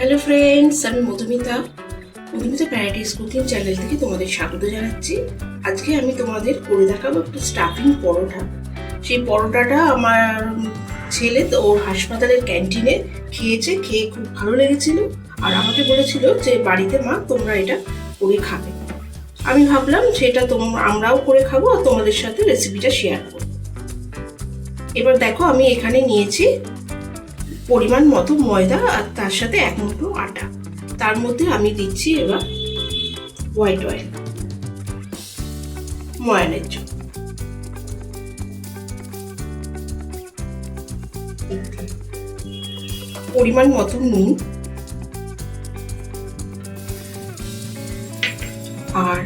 Hello friends আমি Madhumita. Madhumita paradise cooking channel থেকে তোমাদের স্বাগত জানাচ্ছি। আজকে আমি তোমাদের করে দেখাবো একটা স্টাফিং পরোটা। সেই পরোটাটা আমার ছেলে তো ওর হাসপাতালের ক্যান্টিনে খেয়েছে, খেয়ে খুব ভালো লেগেছিল। আর আমাকে বলেছিল যে, বাড়িতে মা, তোমরা এটা করে খাবে। আমি ভাবলাম, সেটা তোমরা আমরাও করে খাব আর তোমাদের সাথে রেসিপিটা শেয়ার করব। এবার দেখো, আমি এখানে নিয়েছি পরিমাণ মতো ময়দা আর তার সাথে এক মুঠো আটা। তার মধ্যে আমি দিচ্ছি এবার হোয়াইট অয়েল ময়ানের জন্য। পরিমাণ মতো নুন আর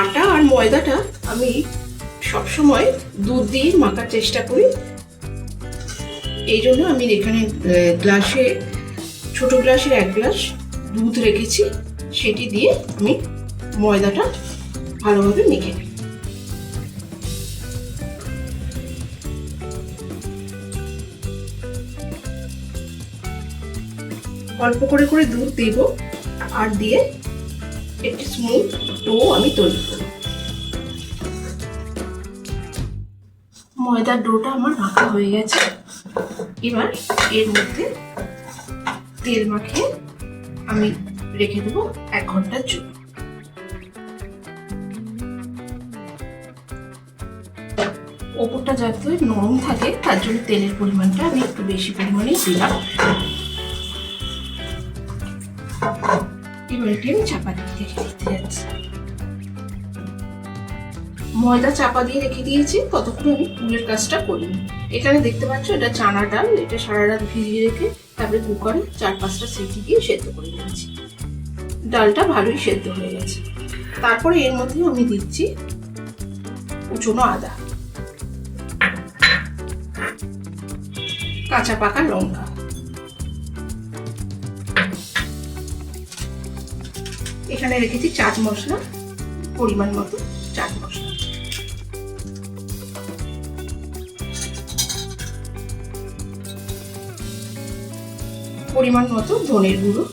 আটা আর ময়দাটা আমি সবসময় দুধ দিয়ে মাখার চেষ্টা করি। এই জন্য আমি এখানে গ্লাসে, ছোট গ্লাসের এক গ্লাস দুধ রেখেছি। সেটি দিয়ে আমি ময়দাটা ভালোভাবে মেখে নিই অল্প করে করে দুধ দেব আর দিয়ে একটি স্মুথ ডো আমি তৈরি করব। ময়দার ডোটা আমার মাখা হয়ে গেছে। এবার এর মধ্যে তেল মাখিয়ে আমি রেখে দেবো এক ঘণ্টার জন্য। ওপরটা যাতে নরম থাকে, তার জন্য তেলের পরিমাণটা আমি একটু বেশি পরিমাণে দিলাম। এবার এটি আমি চাপা দিয়ে রেখে যাচ্ছি। ময়দা চাপা দিয়ে রেখে দিয়েছি, ততক্ষণ আমি ফুলের কাজটা করিনি এখানে দেখতে পাচ্ছ, এটা চানা ডাল, এটা সারা রাত ভিজিয়ে রেখে তারপরে কুকারে চার পাঁচটা সিটি দিয়ে সেদ্ধ করে নিয়েছি। ডালটা ভালোই সেদ্ধ হয়ে গেছে। তারপরে এর মধ্যে আমি দিচ্ছি কুচনো আদা। কাঁচা পাকা লঙ্কা। এখানে রেখেছি চাট মশলা, পরিমাণ মতো চাট মশলা। পরিমাণ মতো ধনের গুঁড়ো।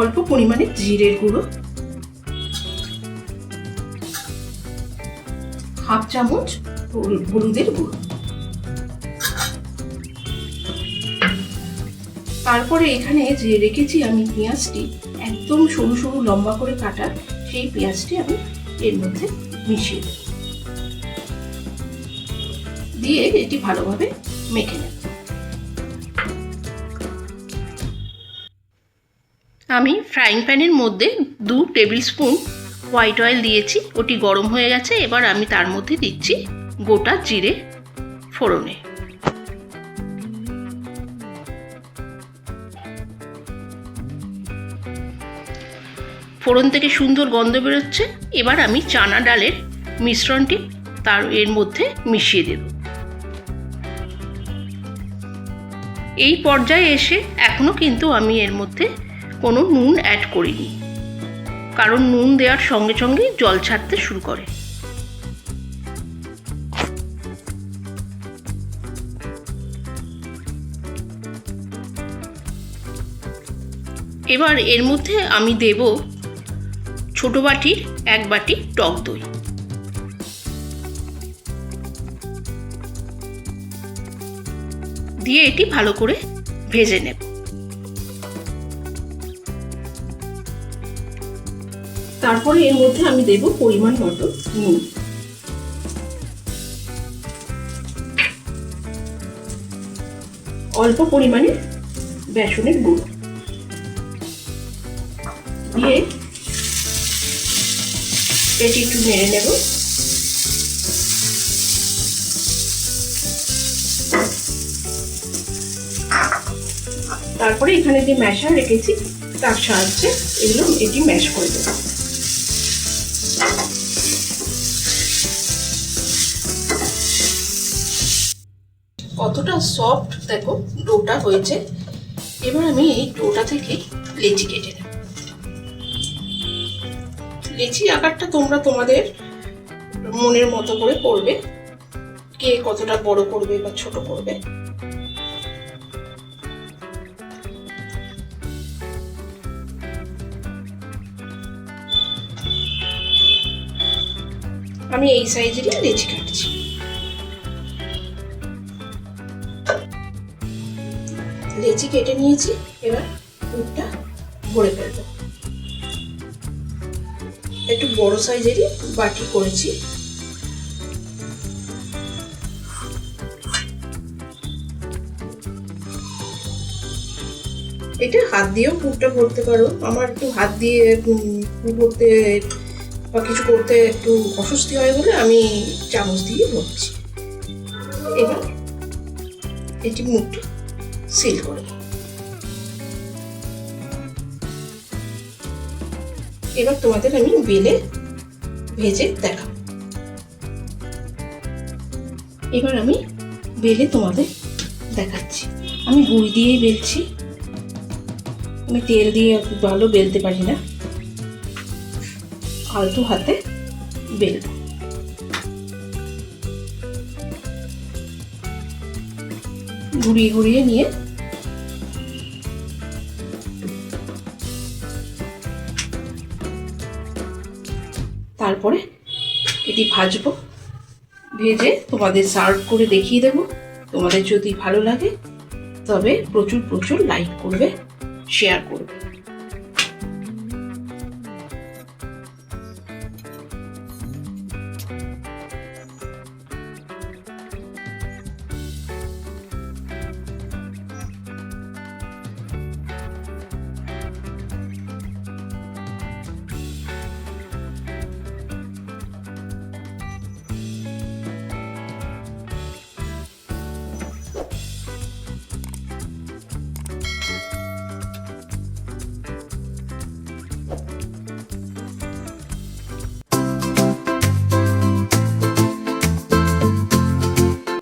অল্প পরিমাণে জিরের গুঁড়ো। হাফ চামচ হলুদের গুঁড়ো। তারপরে এখানে যে রেখেছি আমি পেঁয়াজটি, একদম সরু সরু লম্বা করে কাটা সেই পেঁয়াজটি আমি এর মধ্যে মিশিয়ে দেব। দিয়ে এটি ভালোভাবে মেখে নেব। আমি ফ্রাইং প্যানের মধ্যে দু টেবিল স্পুন হোয়াইট অয়েল দিয়েছি, ওটি গরম হয়ে গেছে, এবার আমি তার মধ্যে দিচ্ছি গোটা জিরে ফোড়নে। ফোড়ন থেকে সুন্দর গন্ধ বেরোচ্ছে, এবার আমি চানা ডালের মিশ্রণটি তার এর মধ্যে মিশিয়ে দেব। এই পর্যায়ে এসে এখনও কিন্তু আমি এর মধ্যে কোনো নুন অ্যাড করিনি। কারণ নুন দেওয়ার সঙ্গে সঙ্গে জল ছাড়তে শুরু করে। এবার এর মধ্যে আমি দেব ছোট বাটির এক বাটি টক দই। দিয়ে এটি ভালো করে ভেজে নেব। তারপরে এর মধ্যে আমি দেব পরিমাণ মতো নুন। অল্প পরিমাণে বেসনের গুঁড়ো। দিয়ে এটি একটু নেড়ে নেব। তারপরে এখানে যে ম্যাশার রেখেছি, তার সাহায্যে এগুলো এটি ম্যাশ করে দেবো। কতটা সফট দেখো ডোটা হয়েছে। এবার আমি এই ডোটা থেকে লেচি কেটে নেব। লেচি আকারটা তোমরা তোমাদের মনের মতো করে করবে। কে কতটা বড় করবে বা ছোট করবে। আমি এই সাইজেরই লেচি কাটছি। লেচি কেটে নিয়েছি, এবার পুরটা ভরে ফেলব। একটু বড় সাইজেরই বাটি করেছি। এটা হাত দিয়েও পুরটা ভরতে পারো। আমার একটু হাত দিয়ে পুর ভরতে বা কিছু করতে একটু অস্বস্তি হয় বলে আমি চামচ দিয়ে ভরছি। এবার এটি মুখটা সিল করে। এবার তোমাদের আমি বেলে ভেজে দেখাবো। এবার আমি বেলে তোমাদের দেখাচ্ছি। আমি গুড় দিয়েই বেলছি। আমি তেল দিয়ে ভালো বেলতে পারি না। আলতু হাতে বেলব ঘুরিয়ে ঘুরিয়ে নিয়ে তারপরে এটি ভাজবো, ভেজে তোমাদের সার্ভ করে দেখিয়ে দেবো। তোমাদের যদি ভালো লাগে, তবে প্রচুর প্রচুর লাইক করবে শেয়ার করবে।